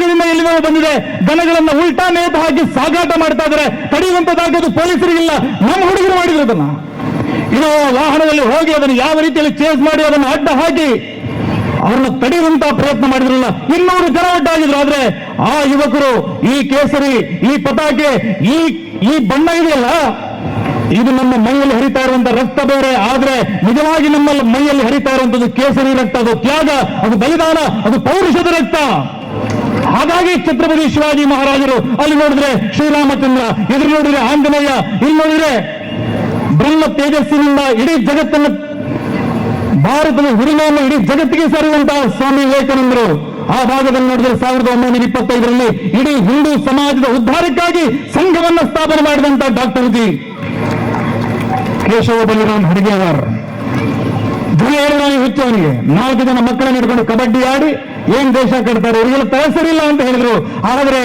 ಭಾಗದಿಂದ ಎಲ್ಲಿಂದ ಬಂದಿದೆ. ದನಗಳನ್ನ ಉಲ್ಟಾ ನೇತು ಹಾಕಿ ಸಾಗಾಟ ಮಾಡ್ತಾ ಇದ್ದಾರೆ. ತಡೆಯುವಂತದ್ದಾಗೋದು ಪೊಲೀಸರಿಗಿಲ್ಲ. ನಮ್ಮ ಹುಡುಗರು ಮಾಡಿದ್ರು ಅದನ್ನ. ಇದು ವಾಹನದಲ್ಲಿ ಹೋಗಿ ಅದನ್ನು ಯಾವ ರೀತಿಯಲ್ಲಿ ಚೇಸ್ ಮಾಡಿ ಅದನ್ನು ಅಡ್ಡ ಹಾಕಿ ಅವ್ರನ್ನ ತಡೆಯುವಂತಹ ಪ್ರಯತ್ನ ಮಾಡಿದ್ರಲ್ಲ. ಇನ್ನೂರು ಜನ ಒಟ್ಟಾಗಿದ್ರು ಆದ್ರೆ ಆ ಯುವಕರು, ಈ ಕೇಸರಿ, ಈ ಪತಾಕೆ ಈ ಈ ಬಣ್ಣ ಇದೆಯಲ್ಲ? ಇದು ನಮ್ಮ ಮೈಯಲ್ಲಿ ಹರಿತಾ ಇರುವಂತ ರಕ್ತ ಬೇರೆ. ಆದ್ರೆ ನಿಜವಾಗಿ ನಮ್ಮ ಮೈಯಲ್ಲಿ ಹರಿತಾ ಇರುವಂತದ್ದು ಕೇಸರಿ ರಕ್ತ. ಅದು ತ್ಯಾಗ, ಅದು ಬಲಿದಾನ, ಅದು ಪೌರುಷದ ರಕ್ತ. ಹಾಗಾಗಿ ಛತ್ರಪತಿ ಶಿವಾಜಿ ಮಹಾರಾಜರು, ಅಲ್ಲಿ ನೋಡಿದ್ರೆ ಶ್ರೀರಾಮಚಂದ್ರ, ಎದುರು ನೋಡಿದ್ರೆ ಆಂಜನೇಯ, ಇಲ್ಲಿ ನೋಡಿದ್ರೆ ಬ್ರಹ್ಮ ತೇಜಸ್ಸಿನಿಂದ ಇಡೀ ಜಗತ್ತನ್ನು, ಭಾರತದ ಹುರಿಮೆಯನ್ನು ಇಡೀ ಜಗತ್ತಿಗೆ ಸಾರುವಂತಹ ಸ್ವಾಮಿ ವಿವೇಕಾನಂದರು. ಆ ಭಾಗದಲ್ಲಿ ನೋಡಿದ್ರೆ ಸಾವಿರದ ಒಂಬೈನೂರ ಇಪ್ಪತ್ತೈದರಲ್ಲಿ ಇಡೀ ಹಿಂದೂ ಸಮಾಜದ ಉದ್ಧಾರಕ್ಕಾಗಿ ಸಂಘವನ್ನು ಸ್ಥಾಪನೆ ಮಾಡಿದಂತ ಡಾಕ್ಟರ್ ಜಿ. ಕೇಶವ ಬಲಿರಾಮ್ ಹಡಿಗೇವರ್. ಧ್ವನಿ ಹುಚ್ಚು ಅವನಿಗೆ ನಾಲ್ಕು ಜನ ಮಕ್ಕಳನ್ನು ಹಿಡ್ಕೊಂಡು ಕಬಡ್ಡಿ ಆಡಿ ಏನ್ ದೇಶ ಕಟ್ತಾರೆ? ಇವರಿಗೆಲ್ಲ ತಯಸರಿಲ್ಲ ಅಂತ ಹೇಳಿದ್ರು. ಆದ್ರೆ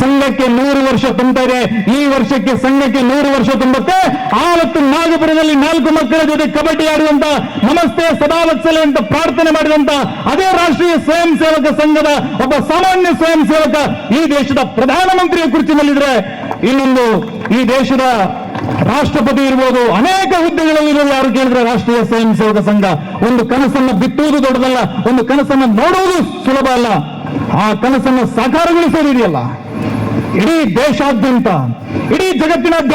ಸಂಘಕ್ಕೆ ನೂರು ವರ್ಷ ತುಂಬ್ತಾ ಇದೆ. ಈ ವರ್ಷಕ್ಕೆ ಸಂಘಕ್ಕೆ ನೂರು ವರ್ಷ ತುಂಬುತ್ತೆ. ಆವತ್ತು ನಾಗಪುರದಲ್ಲಿ ನಾಲ್ಕು ಮಕ್ಕಳ ಜೊತೆ ಕಬಡ್ಡಿ ಆಡುವಂತ ನಮಸ್ತೆ ಸದಾವತ್ಸಲೆ ಅಂತ ಪ್ರಾರ್ಥನೆ ಮಾಡಿದಂತ ಅದೇ ರಾಷ್ಟ್ರೀಯ ಸ್ವಯಂ ಸೇವಕ ಸಂಘದ ಒಬ್ಬ ಸಾಮಾನ್ಯ ಸ್ವಯಂ ಸೇವಕ ಈ ದೇಶದ ಪ್ರಧಾನಮಂತ್ರಿಯ ಕುರ್ಚಿನಲ್ಲಿದ್ರೆ ಇನ್ನೊಂದು ಈ ದೇಶದ ರಾಷ್ಟ್ರಪತಿ ಇರ್ಬೋದು, ಅನೇಕ ಹುದ್ದೆಗಳಲ್ಲಿ ಯಾರು ಕೇಳಿದ್ರೆ ರಾಷ್ಟ್ರೀಯ ಸ್ವಯಂ ಸೇವಕ ಸಂಘ. ಒಂದು ಕನಸನ್ನು ಬಿತ್ತುವುದು ದೊಡ್ಡದಲ್ಲ, ಒಂದು ಕನಸನ್ನು ನೋಡುವುದು ಸುಲಭ ಅಲ್ಲ. ಆ ಕನಸನ್ನು ಸಾಕಾರಗೊಳಿಸೋದಿದೆಯಲ್ಲ. ಇಡೀ ದೇಶಾದ್ಯಂತ, ಇಡೀ ಜಗತ್ತಿನಾದ್ಯಂತ